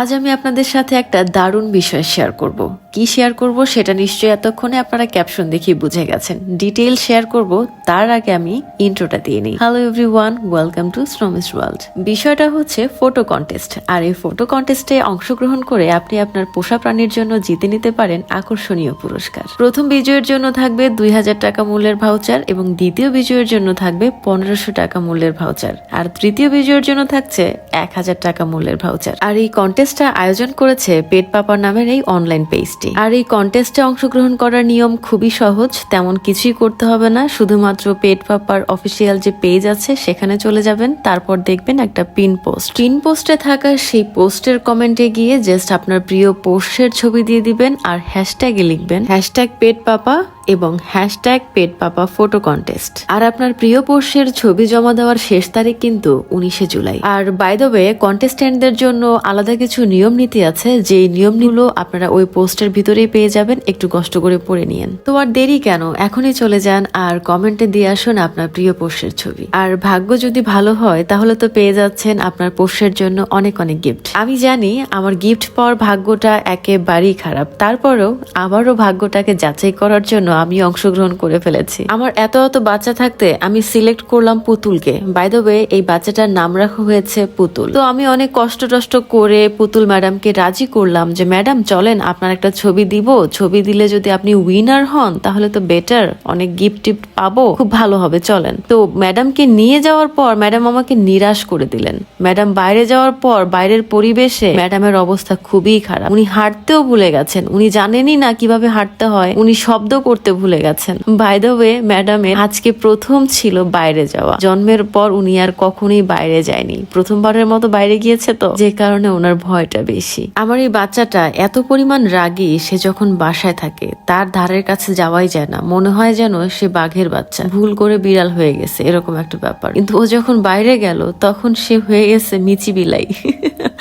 আজ আমি আপনাদের সাথে একটা দারুণ বিষয় শেয়ার করব। কি শেয়ার করব সেটা নিশ্চয়ই এতক্ষণে আপনারা ক্যাপশন দেখেই বুঝে গেছেন। ডিটেইল শেয়ার করব, তার আগে আমি ইন্ট্রোটা দিয়ে নিই। Hello everyone welcome to স্ট্রমিস ওয়ার্ল্ড বিষয়টা হচ্ছে ফটো কন্টেস্ট আর এই ফটো কন্টেস্টে অংশগ্রহণ করে আপনি আপনার পোষা প্রাণীর জন্য জিতে নিতে পারেন আকর্ষণীয় পুরস্কার। প্রথম বিজয়ের জন্য থাকবে দুই হাজার টাকা মূল্যের ভাউচার এবং দ্বিতীয় বিজয়ের জন্য থাকবে পনেরোশো টাকা মূল্যের ভাউচার আর তৃতীয় বিজয়ের জন্য থাকছে এক হাজার টাকা মূল্যের ভাউচার আর এই কন্টেস্টটা আয়োজন করেছে পেট পাপা নামের এই অনলাইন পেজটি আর এই কন্টেস্টে অংশগ্রহণ করার নিয়ম খুবই সহজ, তেমন কিছুই করতে হবে না, শুধুমাত্র পেট পাপার অফিসিয়াল যে পেজ আছে সেখানে চলে যাবেন, তারপর দেখবেন একটা পিন পোস্ট পিন পোস্টে থাকা সেই পোস্টের কমেন্টে গিয়ে জাস্ট আপনার প্রিয় পোস্টের ছবি দিয়ে দিবেন আর হ্যাশট্যাগে লিখবেন হ্যাশট্যাগ পেট পাপা এবং hashtag pet papa photo contest আর আপনার প্রিয় পোষ্যের ছবি জমা দেওয়ার শেষ তারিখ কিন্তু উনিশে জুলাই। আর বাই দ্য ওয়ে কন্টেস্ট্যান্টদের জন্য আলাদা কিছু নিয়ম নীতি আছে যে নিয়মগুলো আপনারা ওই পোস্টের ভিতরেই পেয়ে যাবেন, একটু কষ্ট করে পড়ে নিয়েন। তো আর দেরি কেন? এখনই চলে যান আর কমেন্টে দিয়ে আসুন আপনার প্রিয় পোষ্যের ছবি। আর ভাগ্য যদি ভালো হয়, তাহলে তো পেয়ে যাচ্ছেন আপনার পোষ্যের জন্য অনেক অনেক গিফট আমি জানি আমার গিফট পাওয়ার ভাগ্যটা একেবারেই খারাপ। তারপরেও আবারও ভাগ্যটাকে যাচাই করার জন্য আমি অংশগ্রহণ করে ফেলেছি। আমার এত এত বাচ্চা থাকতে আমি সিলেক্ট করলাম পুতুলকে। বাই দ্য ওয়ে এই বাচ্চাটার নাম রাখা হয়েছে পুতুল। তো আমি অনেক কষ্ট টষ্ট করে পুতুল ম্যাডামকে রাজি করলাম যে, ম্যাডাম, চলেন, আপনার একটা ছবি দিব। ছবি দিলে যদি আপনি উইনার হন, তাহলে তো বেটার অনেক গিফট টিফট পাবো। খুব ভালো হবে, চলেন। তো ম্যাডামকে নিয়ে যাওয়ার পর ম্যাডাম আমাকে নিরাশ করে দিলেন। ম্যাডাম বাইরে যাওয়ার পর, বাইরের পরিবেশে ম্যাডামের অবস্থা খুবই খারাপ। উনি হাঁটতেও ভুলে গেছেন। উনি জানেনই না কীভাবে হাঁটতে হয়। উনি শব্দ করতে ভুলে গেছেন। বাই দ্য ওয়ে ম্যাডামের আজকে প্রথম ছিল বাইরে যাওয়া। জন্মের পর উনি আর কখনোই বাইরে যায়নি। প্রথমবারের মতো বাইরে গিয়েছে তো? যে কারণে ওনার ভয়টা বেশি। আমার এই বাচ্চাটা এত পরিমাণ রাগী, সে যখন বাসায় থাকে, তার ধারের কাছে যাওয়াই যায় না। মনে হয় যেন সে বাঘের বাচ্চা। ভুল করে বিড়াল হয়ে গেছে, এরকম একটা ব্যাপার। কিন্তু ও যখন বাইরে গেল, তখন সে হয়ে গেছে মিচি বিলাই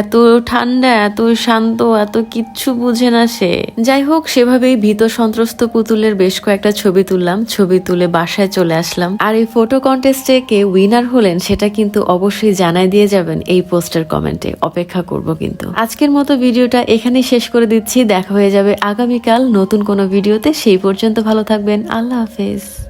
এত ঠান্ডা, এত শান্ত, এত কিচ্ছু বুঝে না সে। যাই হোক, সেভাবেই ভীত সন্ত্রস্ত পুতুলের বেশ কয়েকটা ছবি তুললাম, ছবি তুলে বাসায় চলে আসলাম। আর এই ফটো কন্টেস্টে কে উইনার হলেন, সেটা কিন্তু অবশ্যই জানাই দিয়ে যাবেন এই পোস্টের কমেন্টে। অপেক্ষা করব কিন্তু। আজকের মতো ভিডিওটা এখানেই শেষ করে দিচ্ছি। দেখা হয়ে যাবে আগামীকাল নতুন কোনো ভিডিওতে। সেই পর্যন্ত ভালো থাকবেন। আল্লাহ হাফেজ।